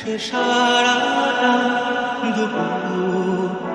সে সারা দুপুর।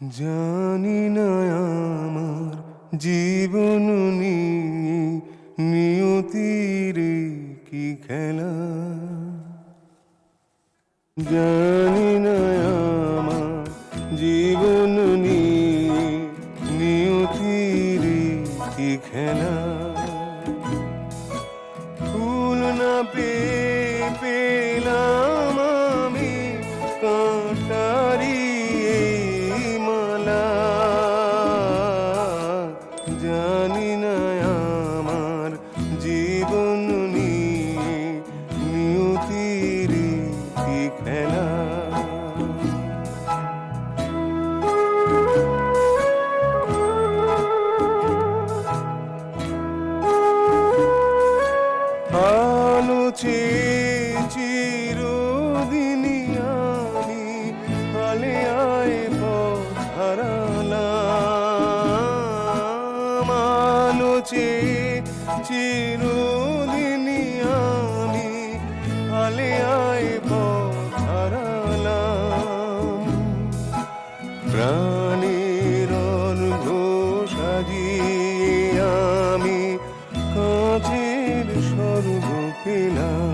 জানি না আমার জীবন নিয়ে নিয়তির কি খেলা। জানি and I. know